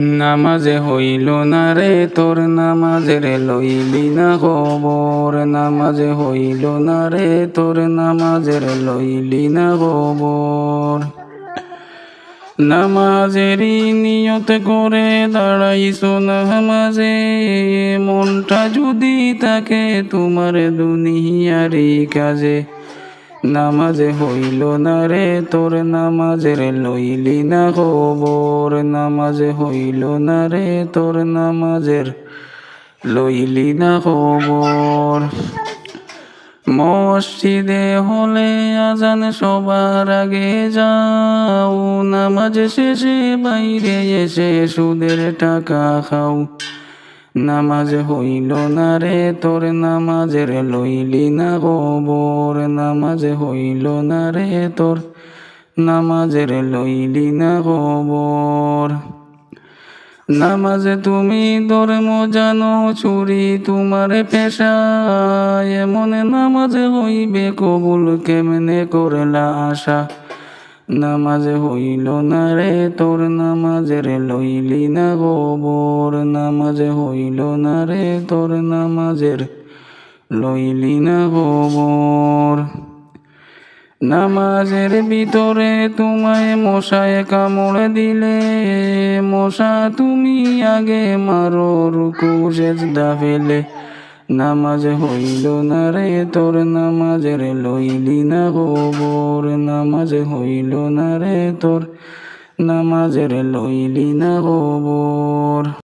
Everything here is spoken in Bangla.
নামাজে হইল না রে তোর নামাজের লইলি না খবর নামাজে হইল না রে তোর নামাজের লইলি না খবর নামাজেরই নিয়ত করে দাঁড়াইছ নামাজে, মনটা যদি থাকে তোমার দুনিয়ারি কাজে। নামাজে হইল না রে, তোর নামাজের লইলি না খবর নামাজে হইল না রে, তোর নামাজের লইলি না খবর মসজিদে হলে আজান সবার আগে যাও। নামাজ শেষে বাইরে এসে সুদের টাকা খাও। নামাজ হইল না রে, তোর নামাজের লইলি না খবর নামাজ হইল না রে, তোর নামাজের লইলি না খবর নামাজে তুমি ধর্ম জানো, চুরি তোমার পেশা এমন নামাজে হইবে কবুল কেমনে করলা আশা? নামাজে হইল না রে তোর নামাজের লইলি না গোবর। নামাজে হইল না রে তোর নামাজের লইলি না গোবর। নামাজের ভিতরে তোমায় মশায় কামড় দিলে, মশা তুমি আগে মারো, রুকু, সেজদা ফেলে। নামাজ হইল না রে তোর নামাজের লইলি না গোবর। নামাজ হইল না রে তোর নামাজের লইলি না গোবর।